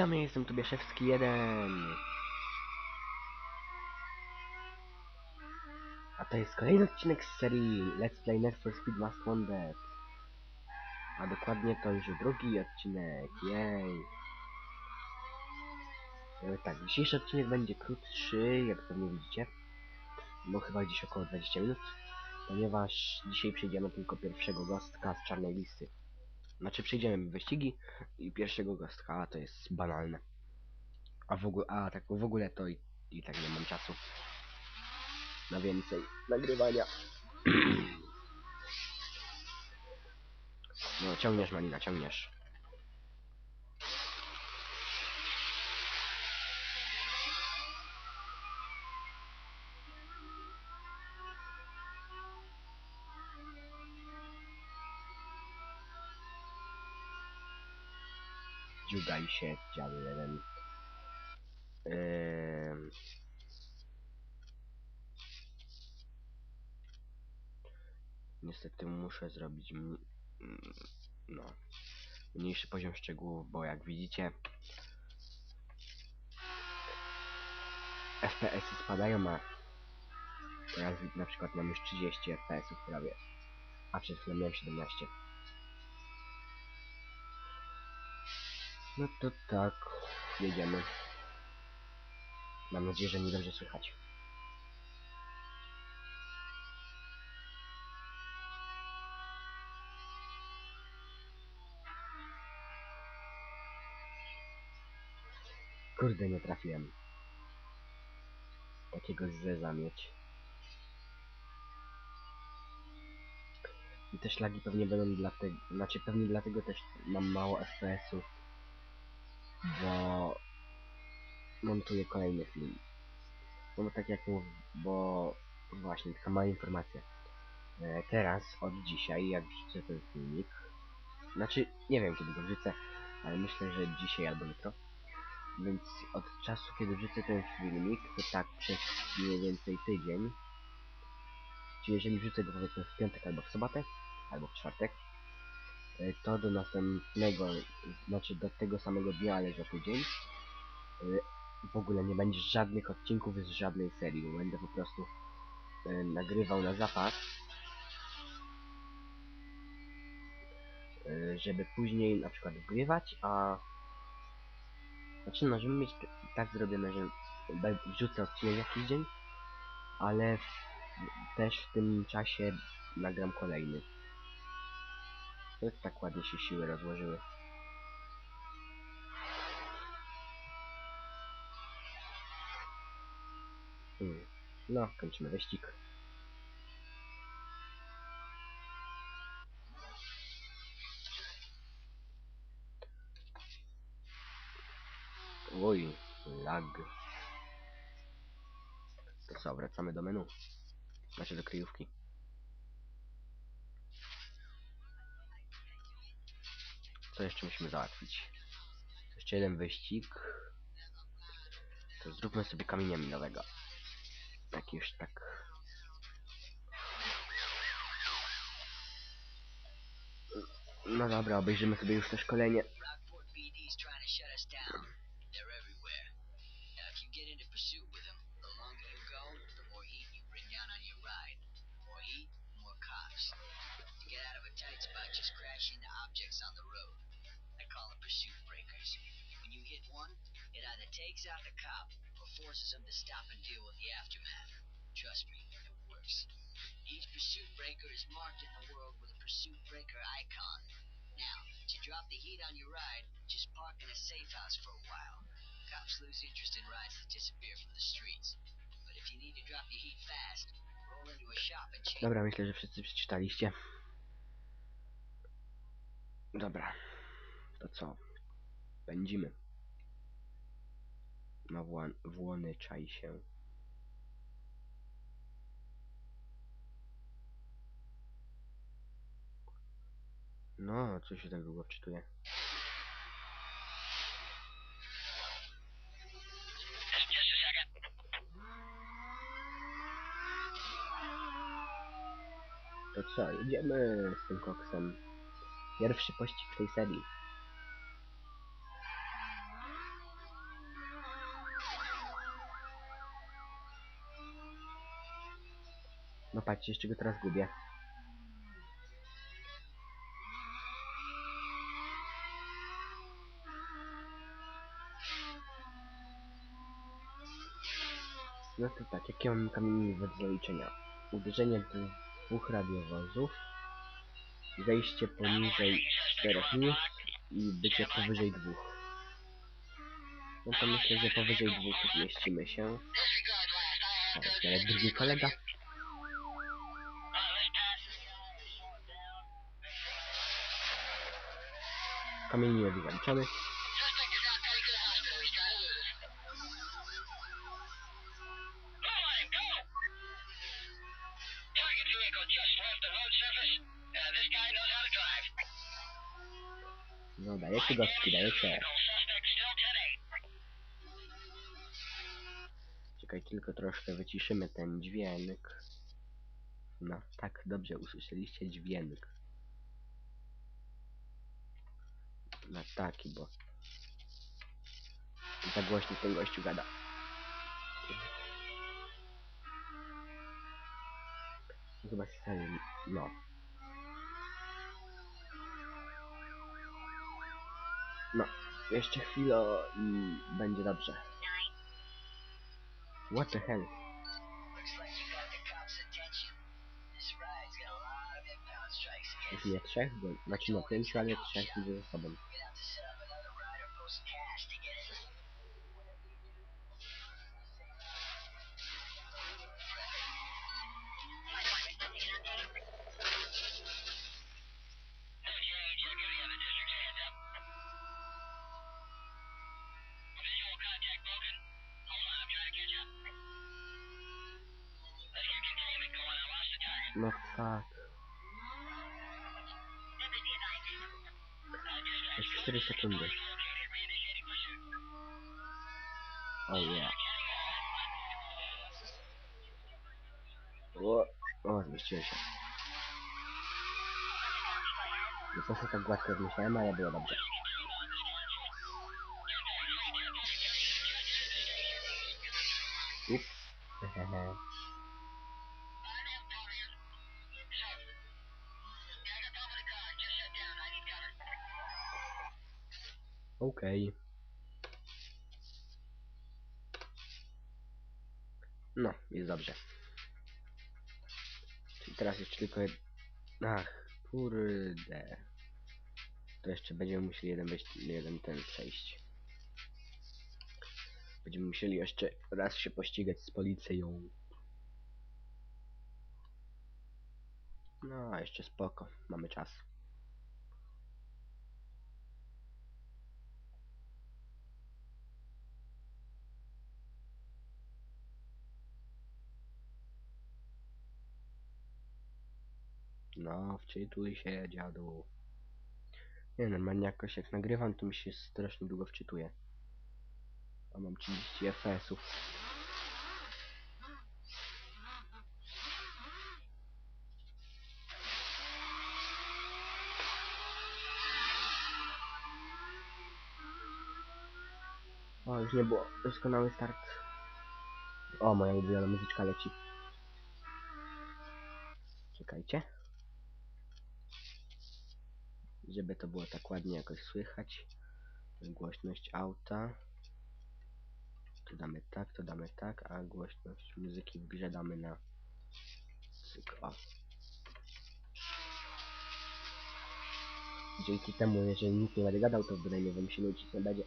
Witamy, jestem Tobiaszewski 1. A to jest kolejny odcinek z serii Let's Play Net for Speed Most Wanted. A dokładnie to już drugi odcinek, jej. E, Tak, dzisiejszy odcinek będzie krótszy, jak pewnie widzicie. No chyba gdzieś około 20 minut. Ponieważ dzisiaj przejdziemy tylko pierwszego gostka z czarnej listy. Znaczy przejdziemy wyścigi i pierwszego gostka, a to jest banalne. A w ogóle, a tak w ogóle to i, i tak nie mam czasu na więcej nagrywania. No ciągniesz Malina, ciągniesz. Dziugaj się, dział jeden. Niestety muszę zrobić no, mniejszy poziom szczegółów, bo jak widzicie FPS -y spadają, a teraz na przykład mam już 30 FPS-ów prawie, a przez chwilę miałem 17. No to tak, jedziemy. Mam nadzieję, że mnie dobrze słychać. Kurde, nie trafiłem. Takiego zeza mieć. I te szlagi pewnie będą dlatego, znaczy pewnie dlatego też mam mało FPS-ów, bo montuję kolejny film. No bo tak jak mów, bo właśnie taka mała informacja. E, teraz, od dzisiaj, jak wrzucę ten filmik, znaczy nie wiem kiedy go wrzucę, ale myślę, że dzisiaj albo jutro. Więc od czasu, kiedy wrzucę ten filmik, to tak przez mniej więcej tydzień. Czyli jeżeli wrzucę go powiedzmy w piątek albo w sobotę, albo w czwartek, to do następnego, znaczy do tego samego dnia, ale za tydzień, e, w ogóle nie będzie żadnych odcinków z żadnej serii, będę po prostu e, nagrywał na zapas, e, żeby później na przykład wgrywać, a znaczy no, żeby mieć tak zrobione, że wrzucę odcinek jakiś dzień, ale też w tym czasie nagram kolejny. Tak ładnie się siły rozłożyły. Hmm. No, kończymy wyścig. Oj, lag. To co, wracamy do menu. Znaczy do kryjówki. Co jeszcze musimy załatwić? Jeszcze jeden wyścig. To zróbmy sobie kamienia minowego. Tak już tak. No dobra, obejrzymy sobie już to szkolenie. Takes out the cop or forces him to stop and deal with the aftermath. Trust me, it works. Each pursuit breaker is marked in the world with a pursuit breaker icon. Now, to drop the heat on your ride, just park in a safe house for a while. Cops lose interest in rides that disappear from the streets. But if you need to drop your heat fast, roll into a shop and change. Dobra, myślę, że wszyscy przeczytaliście. Dobra. To co? Pędzimy. Na włan włony czaj się. No, co się tak długo wczytuje? To co, jedziemy z tym koksem. Pierwszy pościg tej serii. No patrzcie, jeszcze go teraz gubię. No to tak, jakie mam kamienie do zaliczenia? Uderzenie dwóch radiowozów, zejście poniżej 4 minut i bycie powyżej dwóch. No to myślę, że powyżej dwóch zmieścimy się. Teraz nawet drugi kolega. Kamień nie zaliczony. No dajecie gostki, dajecie. Czekaj, tylko troszkę wyciszymy ten dźwięk. No, tak, dobrze usłyszeliście dźwięk. No taki, bo... Za głośno ten gościu gada. Chyba serio, no. No, jeszcze chwilę i będzie dobrze. What the hell? Już nie trzech, bo znaczy no pięciu, ale trzech idzie ze sobą. 4 секунды. Ой, oh, yeah. О, ладно, что еще? Ну, после как гладкая глухая моя была вообще. Okej. No, jest dobrze. Czyli teraz jeszcze tylko jed... Ach, kurde. To jeszcze będziemy musieli jeden wejść, jeden ten przejść. Będziemy musieli jeszcze raz się pościgać z policją. No, jeszcze spoko, mamy czas. No, wczytuj się, dziadu. Nie, normalnie jakoś jak nagrywam, to mi się strasznie długo wczytuje. A mam 30 FPS-ów. O, już nie było. Doskonały start. O, moja ulubiona muzyczka leci. Czekajcie. Żeby to było tak ładnie jakoś słychać. Głośność auta. To damy tak, to damy tak, a głośność muzyki w grze damy na cyk, o. Dzięki temu, jeżeli nikt nie będzie gadał, to bynajmniej wam się nudzić nie będzie.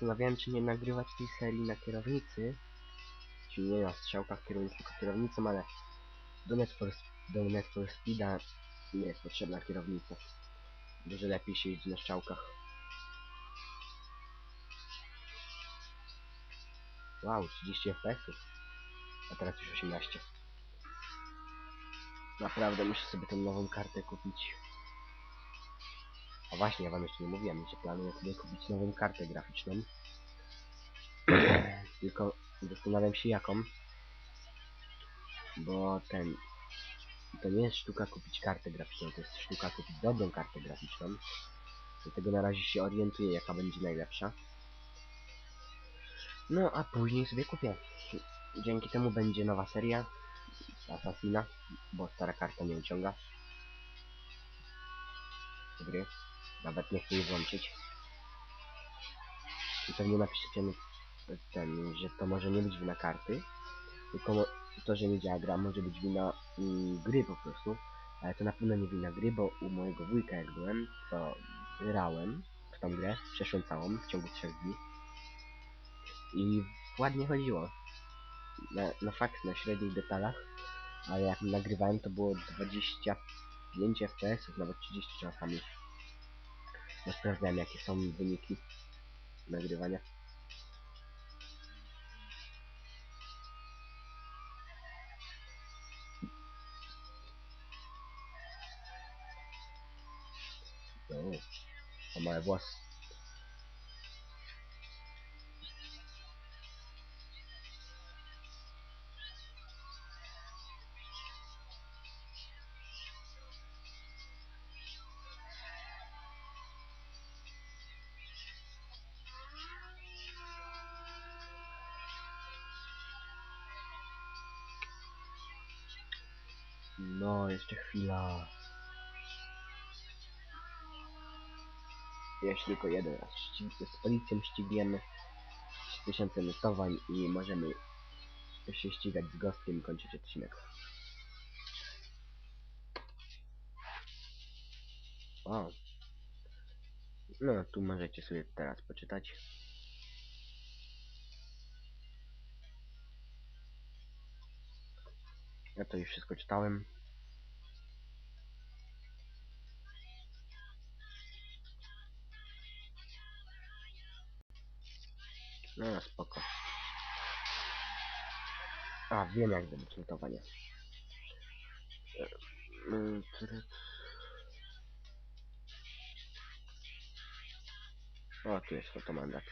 Zastanawiałem czy nie nagrywać tej serii na kierownicy. Czyli nie na strzałkach kierownicy, tylko kierownicą, ale do Net for, do Net for Speeda nie jest potrzebna kierownica. Dużo lepiej się jeździ na strzałkach. Wow, 30 FPS-ów. A teraz już 18. Naprawdę muszę sobie tę nową kartę kupić. A właśnie, ja wam jeszcze nie mówiłem, że planuję sobie kupić nową kartę graficzną. Tylko zastanawiam się jaką. Bo ten... to nie jest sztuka kupić kartę graficzną, to jest sztuka kupić dobrą kartę graficzną. Dlatego na razie się orientuję, jaka będzie najlepsza. No, a później sobie kupię. Dzięki temu będzie nowa seria Assassina, bo stara karta nie uciąga. Gry. Nawet nie chcę jej włączyć. I pewnie napiszecie mi ten, że to może nie być wina karty, tylko to, że nie działa gra, może być wina mm, gry po prostu. Ale to na pewno nie wina gry, bo u mojego wujka jak byłem, to grałem w tą grę, przeszłem całą w ciągu 3 dni. I ładnie chodziło. Na, na fakt, na średnich detalach, ale jak nagrywałem to było 25 fps, nawet 30 czasami. Ja sprawdzałem jakie są wyniki nagrywania. O, o małe włosy. Chwila. Jeszcze tylko jeden raz. Z policją ścigniemy 3000 notowań i możemy się ścigać z gostkiem kończyć odcinek. O. No, tu możecie sobie teraz poczytać. Ja to już wszystko czytałem. No, no spoko. A, wiem jak zrobić. E, mm, try- O, tu jest fotomandat.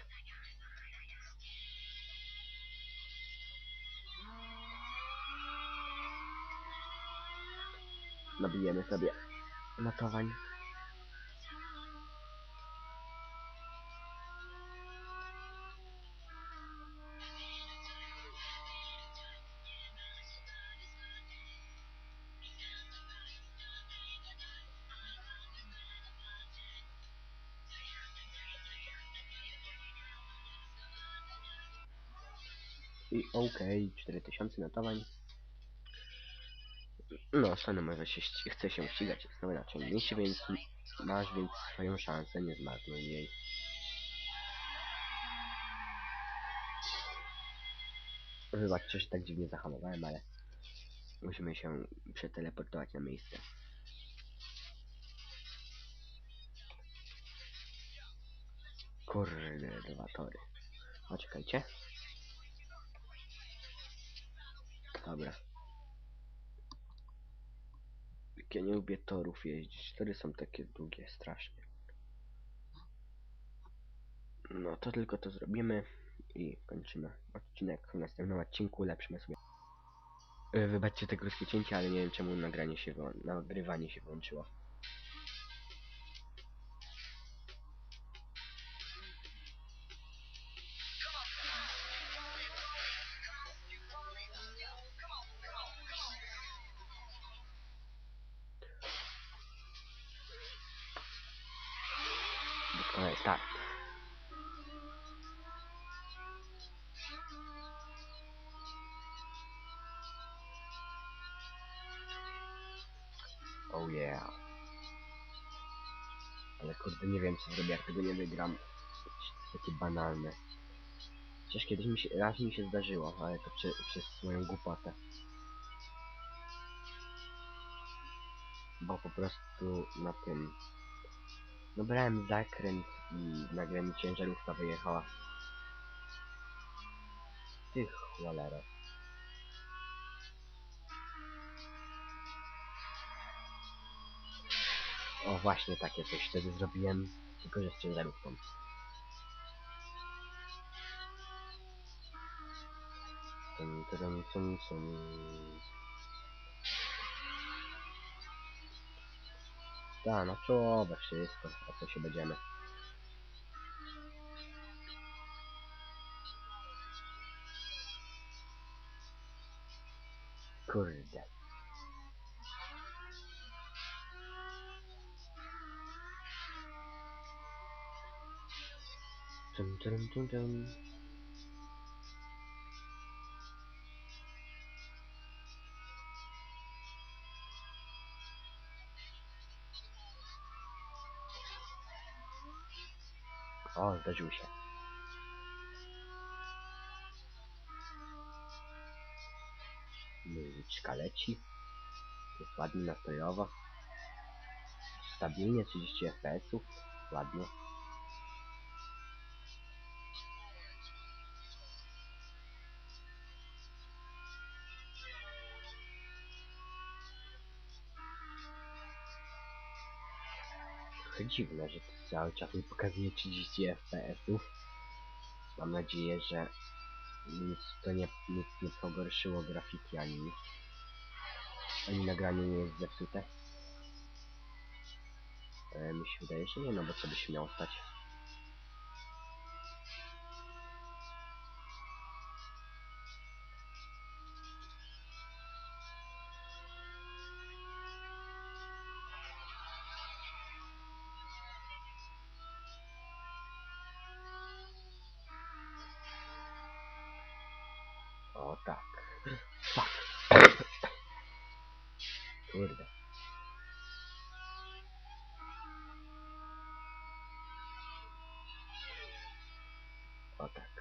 Nabijemy sobie notowań. Okej, 4000 notowań. No, Sony może się chce się ścigać znowu na ciągnięcie, więc masz więc swoją szansę, nie zmarnuj jej. Wybaczcie, że tak dziwnie zahamowałem, ale musimy się przeteleportować na miejsce. Kurde, dwa tory. O, Dobra. Ja nie lubię torów jeździć. Tory są takie długie, strasznie. No to tylko to zrobimy i kończymy odcinek. W następnym odcinku ulepszymy sobie. Yy, Wybaczcie te krótkie cięcie, ale nie wiem czemu nagranie się nagrywanie się włączyło. Zrobię jak tego nie wygram. Takie banalne. Chociaż kiedyś mi się, raz mi się zdarzyło, ale to przy, przez moją głupotę. Bo po prostu na tym... No brałem zakręt i nagle mi ciężarówka wyjechała. Ty cholera. O właśnie takie coś wtedy zrobiłem, tylko że z ciężarówką. Tum, tum, tum, tum. Ta, na czołowe wszystko, co się będziemy. Kurde. Tum, tum, tum, tum. O, zdarzył się. Muzyczka leci. Jest ładnie nastrojowo. Stabilnie 30 fps-ów. Ładnie. Trochę dziwne, że to cały czas mi pokazuje 30 fps-ów. Mam nadzieję, że nic to nie, nic nie pogorszyło grafiki ani nic. Ani nagranie nie jest zepsute. E, mi się wydaje, że nie, no bo co by się miało stać. Tak. Fuck. Kurde. O tak.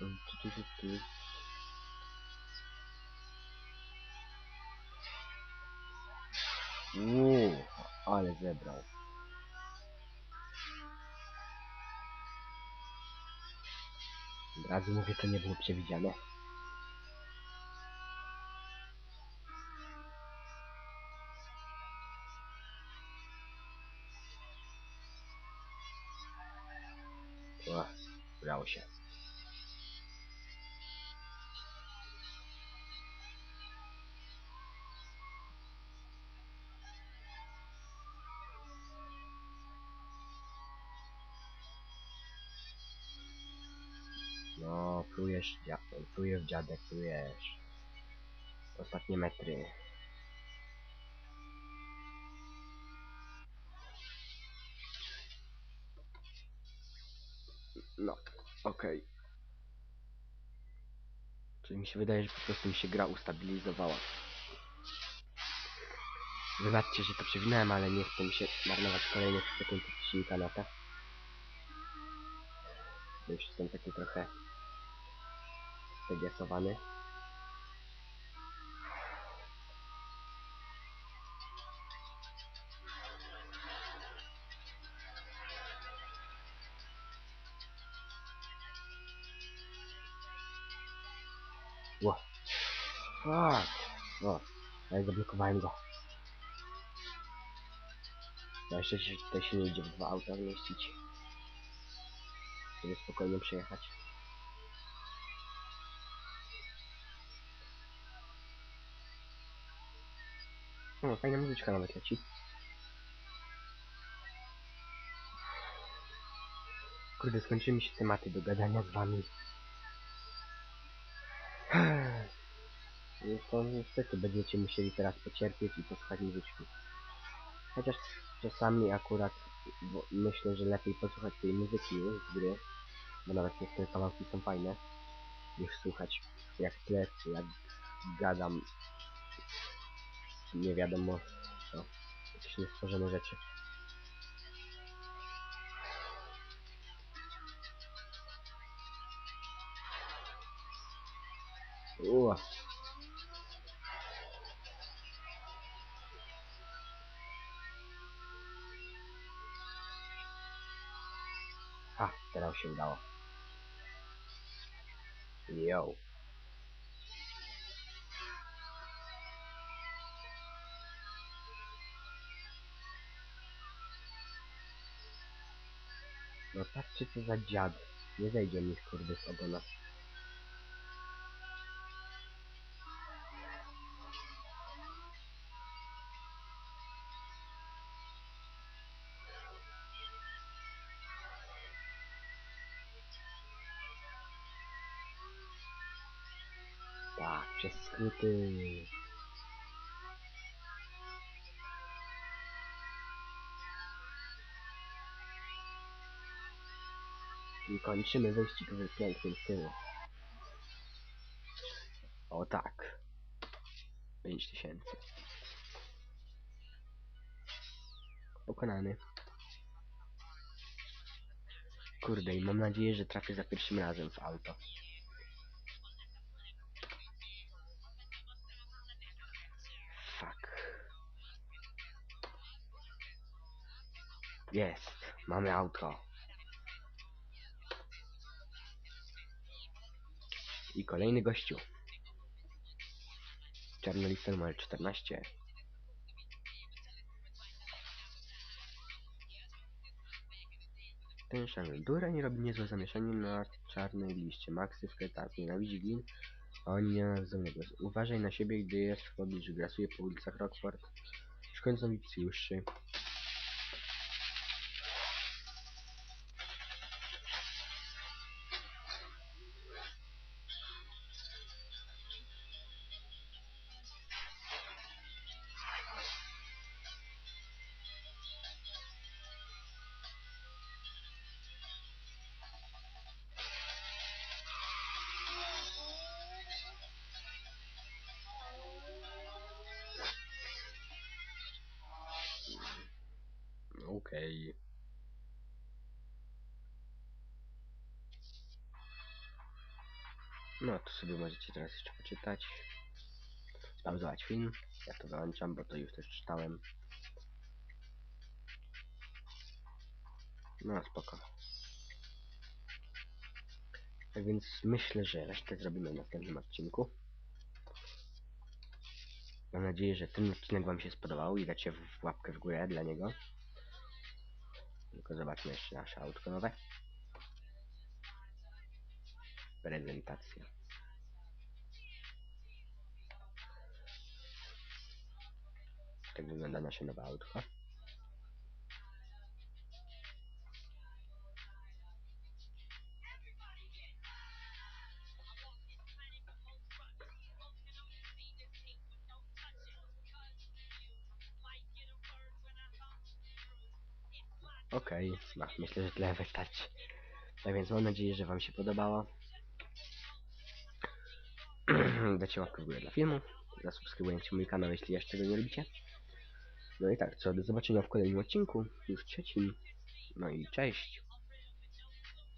Mm, tu, tu, tu. Uuu, ale zebrał. Od mówię, to nie było przewidziane. O, udało się. No, plujesz, dzia plujesz dziadek, plujesz. Ostatnie metry. No, okej. Czyli mi się wydaje, że po prostu mi się gra ustabilizowała. Wybaczcie, że to przewinąłem, ale nie chcę mi się marnować kolejnych sekund odcinka na to. Już jestem taki trochę zdegesowany. Ło. Fuck. O, ale zablokowałem go. Na szczęście tutaj się nie idzie w dwa auta mieścić. Żeby spokojnie przejechać. O, fajna muzyczka nawet leci. Kurde, skończyły mi się tematy do gadania z wami. No to niestety będziecie musieli teraz pocierpieć i posłuchać muzyczki. Chociaż czasami akurat myślę, że lepiej posłuchać tej muzyki z gry, bo nawet niektóre kawałki są fajne, niż słuchać jak tle, czy jak gadam nie wiadomo co, jakieś niestworzone rzeczy. Uła. A, teraz się udało. Yo. Patrzcie co za dziad. Nie wejdzie mi kurde z ogona. Tak, przez skróty. I kończymy wyścig w pięknym stylu. O tak. 5000. Pokonany. Kurde, i mam nadzieję, że trafię za pierwszym razem w auto. Fuck. Jest. Mamy auto. I kolejny gościu. Czarnolista numer 14. Ten Dura nie robi niezłe zamieszanie na czarnej liście. Maxy w kretach nienawidzi glin, a oni nienawidzą niego. Uważaj na siebie, gdy jest w pobliżu. Grasuje po ulicach Rockford. Szkońc nowicjuszy. Okej. No to sobie możecie teraz jeszcze poczytać. Spauzować film. Ja to załączam, bo to już też czytałem. No spoko. Tak więc myślę, że resztę zrobimy w następnym odcinku. Mam nadzieję, że ten odcinek Wam się spodobał i dacie w łapkę w górę dla niego. Tylko zobaczmy jeszcze nasze autko nowe. Prezentacja. Tak wygląda nasze nowe autko. Okej, no, myślę, że tyle wystarczy. Tak więc mam nadzieję, że Wam się podobało. Dacie łapkę w górę dla filmu. Zasubskrybujcie mój kanał, jeśli jeszcze go nie lubicie. No i tak, co, do zobaczenia w kolejnym odcinku, już trzecim. No i cześć.